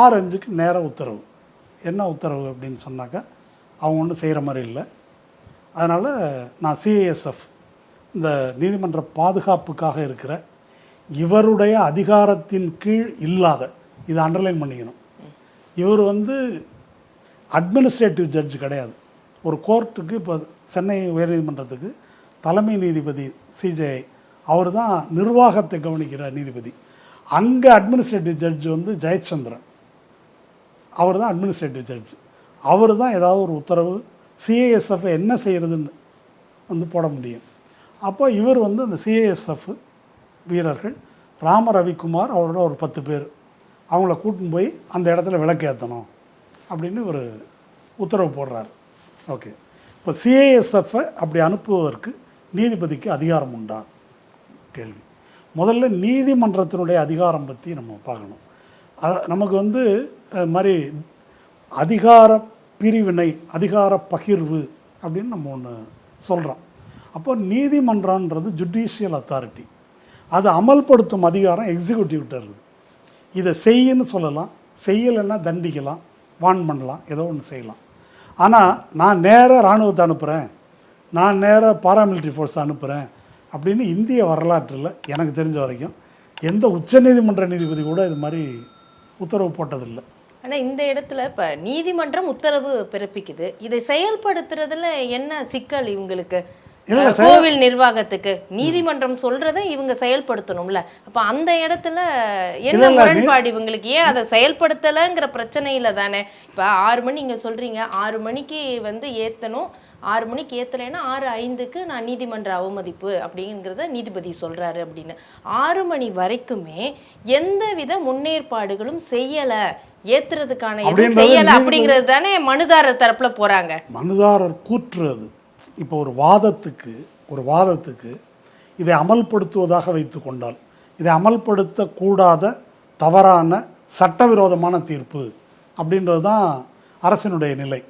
ஆறு அஞ்சுக்கு நேர உத்தரவு. என்ன உத்தரவு அப்படின்னு சொன்னாக்கா அவங்க ஒன்றும் செய்கிற மாதிரி இல்லை. அதனால் நான் சிஏஎஸ்எஃப் இந்த நீதிமன்ற பாதுகாப்புக்காக இருக்கிற இவருடைய அதிகாரத்தின் கீழ் இல்லாத இதை அண்டர்லைன் பண்ணிக்கணும். இவர் வந்து அட்மினிஸ்ட்ரேட்டிவ் ஜட்ஜ் கிடையாது. ஒரு கோர்ட்டுக்கு இப்போ சென்னை உயர்நீதிமன்றத்துக்கு தலைமை நீதிபதி சிஜேஐ அவர் தான் நிர்வாகத்தை கவனிக்கிற நீதிபதி. அங்கே அட்மினிஸ்ட்ரேட்டிவ் ஜட்ஜ் வந்து ஜெயச்சந்திரன். அவர் தான் அட்மினிஸ்ட்ரேட்டிவ் ஜட்ஜ் அவர் தான் ஏதாவது ஒரு உத்தரவு சிஏஎஸ்எஃப் என்ன செய்கிறதுன்னு வந்து போட முடியும். அப்போ இவர் வந்து அந்த சிஏஎஸ்எஃப் வீரர்கள் ராம ரவிக்குமார் அவரோட ஒரு பத்து பேர் அவங்கள கூட்டின்னு போய் அந்த இடத்துல விளக்கேற்றணும் அப்படின்னு ஒரு உத்தரவு போடுறாரு. ஓகே. இப்போ சிஏஎஸ்எஃப்பை அப்படி அனுப்புவதற்கு நீதிபதிக்கு அதிகாரம் உண்டா? கேள்வி. முதல்ல நீதிமன்றத்தினுடைய அதிகாரம் பற்றி நம்ம பார்க்கணும். நமக்கு வந்து அது மாதிரி அதிகார பிரிவினை அதிகார பகிர்வு அப்படின்னு நம்ம ஒன்று சொல்கிறோம் அப்போ நீதிமன்றன்றது ஜுடிஷியல் அத்தாரிட்டி அது அமல்படுத்தும் அதிகாரம் எக்ஸிக்யூட்டிவ்கிட்ட இருக்குது. இதை செய்யுன்னு சொல்லலாம் செய்யலைன்னா தண்டிக்கலாம் வான் பண்ணலாம் ஏதோ ஒன்று செய்யலாம். ஆனால் நான் நேராக இராணுவத்தை அனுப்புகிறேன் நான் நேராக பாராமிலிட்ரி ஃபோர்ஸ் அனுப்புகிறேன் அப்படின்னு இந்திய வரலாற்றில் எனக்கு தெரிஞ்ச வரைக்கும் எந்த உச்சநீதிமன்ற நீதிபதி கூட இது மாதிரி உத்தரவு போட்டதில்லை. ஆனால் இந்த இடத்துல இப்போ நீதிமன்றம் உத்தரவு பிறப்பிக்குது. இதை செயல்படுத்துறதுல என்ன சிக்கல் இவங்களுக்கு? கோவில் நிர்வாகத்துக்கு நீதிமன்றம் சொல்றதை இவங்க செயல்படுத்தணும்ல. அப்ப அந்த இடத்துல என்ன முரண்பாடு இவங்களுக்கு? ஏன் அதை செயல்படுத்தலைங்கிற பிரச்சனையில தானே? இப்ப ஆறு மணி நீங்க சொல்றீங்க ஆறு மணிக்கு வந்து ஏத்தணும். ஆறு மணிக்கு ஏத்தலைன்னா ஆறு ஐந்துக்கு நான் நீதிமன்ற அவமதிப்பு அப்படிங்கிறத நீதிபதி சொல்றாரு அப்படின்னு. ஆறு மணி வரைக்குமே எந்தவித முன்னேற்பாடுகளும் செய்யல. ஏத்துறதுக்கான எதுவும் செய்யல அப்படிங்கிறது தானே மனுதாரர் தரப்புல போறாங்க. மனுதாரர் கூற்று அது. இப்போ ஒரு வாதத்துக்கு ஒரு வாதத்துக்கு இதை அமல்படுத்துவதாக வைத்து கொண்டால் இதை அமல்படுத்தக்கூடாத தவறான சட்டவிரோதமான தீர்ப்பு அப்படின்றது தான் அரசினுடைய நிலை.